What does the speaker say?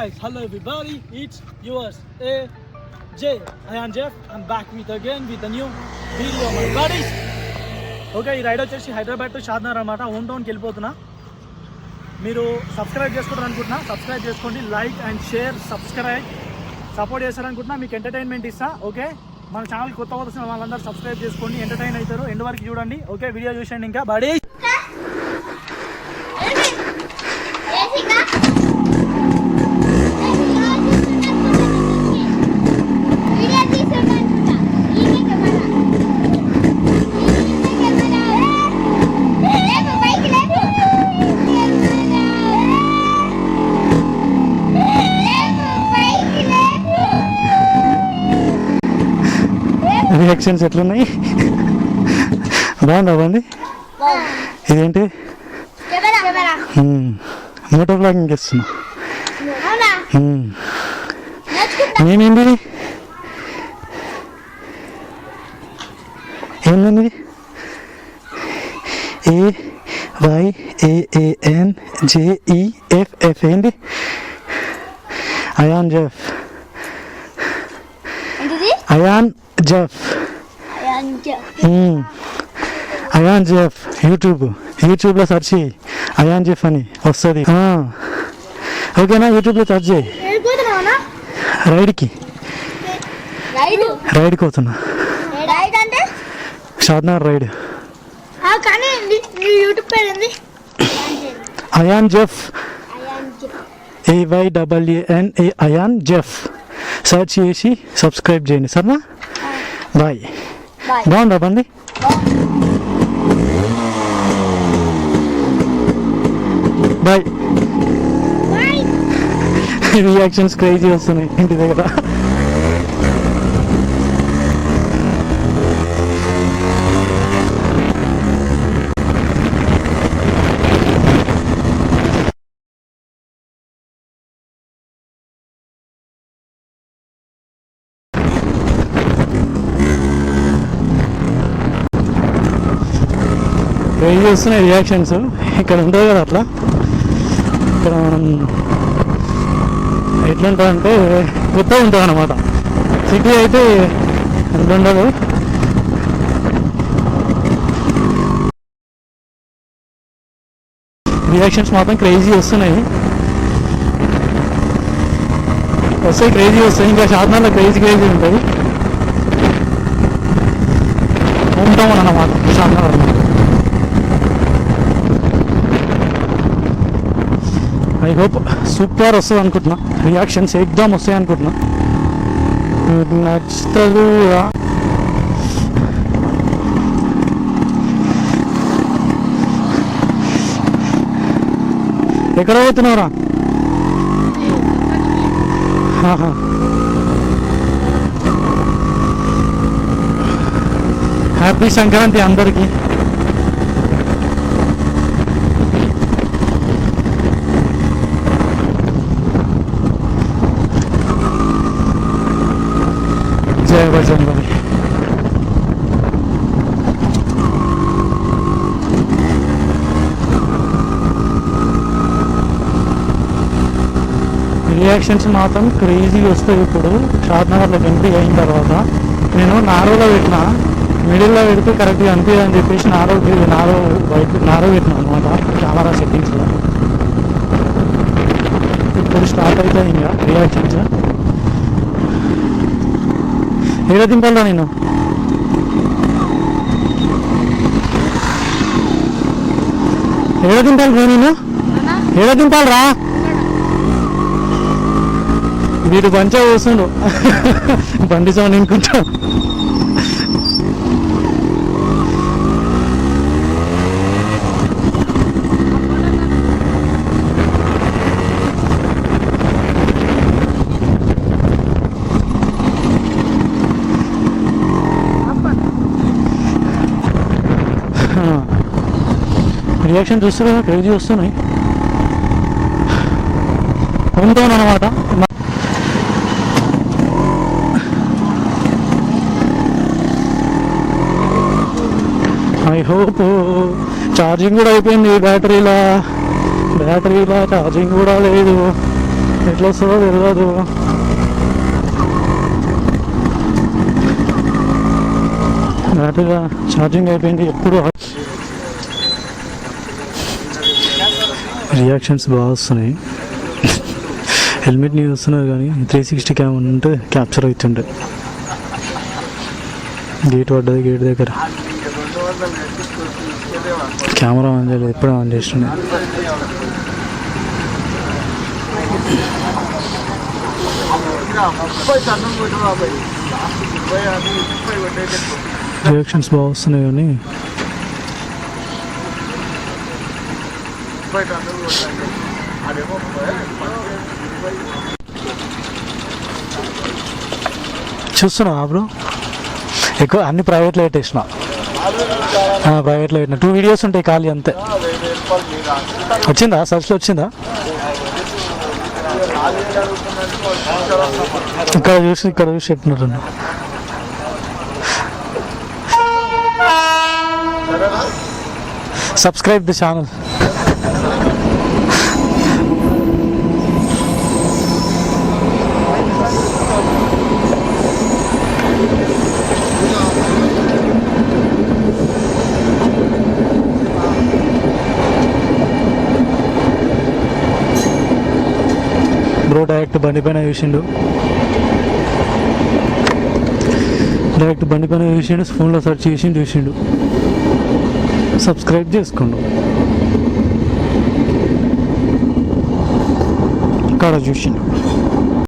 guys, hello everybody. It's yours, A J. I am Jeff. I'm back with again with a new video, my buddies. Okay ఈ ride వచ్చేసి Hyderabad to Shadnagar అనమాట home టౌన్కి వెళ్ళిపోతున్నా మీరు subscribe చేసుకోవడం అనుకుంటున్నా subscribe చేసుకోండి like and share subscribe support చేస్తారనుకుంటున్నా మీకు ఎంటర్టైన్మెంట్ ఇస్తా ఓకే మన ఛానల్ కొత్త వస్తున్న వాళ్ళందరూ సబ్స్క్రైబ్ చేసుకోండి ఎంటర్టైన్ అవుతారు ఎండ్ వరకు చూడండి ఓకే వీడియో చూసండి ఇంకా బడీ రియాక్షన్స్ ఎట్లున్నాయి? బాగుందా బాగుంది ఇదేంటి? మోటో బ్లాగింగ్ ఇస్తున్నా మ్మ్. నేనేంటి ఏందండి ఏ Y A N J E F F ఏంటి Ayan Jeff. Ayan Jeff. Ayan Jeff YouTube యూట్యూబ్లో సెర్చ్ చేయి. అయాన్ జెఫ్ అని. వస్తుంది. ఓకేనా యూట్యూబ్లో సెర్చ్ చేయి. రైడ్కి రైడు? రైడ్కి అంటే? Shadnagar ride. Ayan Jeff. A Y W N A Ayan Jeff. Search చేసి సబ్స్క్రైబ్ చేయండి సరేనా? బాయ్. బాగుందా బండి? బాయ్. రియాక్షన్స్ క్రేజీ వస్తున్నాయి ఇంటి దగ్గర. క్రేజీ వస్తున్నాయి రియాక్షన్స్ ఇక్కడ ఉంటుంది కదా అట్లా. ఇక్కడ మనం ఎట్లుంటుందంటే కొత్త ఉంటుంది అనమాట సిటీ అయితే ఎంత ఉండదు. రియాక్షన్స్ మాత్రం క్రేజీ వస్తున్నాయి. వస్తే క్రేజీ వస్తాయి. ఇంకా షాద్నగర్లో క్రేజీ క్రేజీ ఉంటుంది. ఉంటాం అన్నమాట. షాద్నగర్ ఐ హోప్ సూపర్ వస్తుంది అనుకుంటున్నా. రియాక్షన్స్ ఎగ్జామ్ వస్తాయి అనుకుంటున్నా. నచ్చుతుంది ఎక్కడ పోతున్నావురా? హ్యాపీ సంక్రాంతి అందరికీ. జయ రియాక్షన్స్ మాత్రం క్రేజీ వస్తాయి ఇప్పుడు. షాద్నగర్లోకి ఎంట్రీ అయిన తర్వాత. నేను నారోలో పెట్టిన. మిడిల్లో పెడితే కరెక్ట్గా అనిపించదు అని చెప్పేసి నారో నారో వైపు నారో పెట్టిన అనమాట కెమెరా సెట్టింగ్స్లో ఇప్పుడు స్టార్ట్ అవుతాయి ఇంకా రియాక్షన్స్ ఏదో నేను. ఏదో దింపాలి నేను? ఏదో దింపాలి రా. వీడు మంచిగా కూర్చుండు బండి సౌండ్ ఇంకుంటా రియాక్షన్ చూస్తే క్రేజీ వస్తున్నాయి. ఉంటాను అనమాట ఐ హోప్ ఛార్జింగ్ కూడా అయిపోయింది బ్యాటరీలా బ్యాటరీలా ఛార్జింగ్ కూడా లేదు. ఎట్లా వస్తుందో తెలియదు బ్యాటరీగా ఛార్జింగ్ అయిపోయింది ఎప్పుడు. రియాక్షన్స్ బాగా వస్తున్నాయి. హెల్మెట్ నీ వస్తున్నారు కానీ త్రీ సిక్స్టీ క్యామ్ ఉంటే క్యాప్చర్ అవుతుండే. గేట్ పడ్డది గేట్ దగ్గర. కెమెరా ఆన్ చేయలేదు ఎప్పుడే ఆన్ చేస్తుండే. రియాక్షన్స్ బాగా వస్తున్నాయి కానీ చూస్తున్నా బ్రో? ఎక్కువ అన్ని ప్రైవేట్లో పెట్టేసిన. ప్రైవేట్లో పెట్టిన. టూ వీడియోస్ ఉంటాయి ఖాళీ అంతే. వచ్చిందా? సర్చ్లో వచ్చిందా? ఇక్కడ చూసి ఇక్కడ చూసి పెట్టినారు subscribe the channel bro direct బండి పైన చూసిండు. డైరెక్ట్ బండి పైన చూసిండు ఫోన్లో సెర్చ్ చేసి చూసిండు సబ్స్క్రైబ్ చేసుకోండు. ఇక్కడ చూసిండు.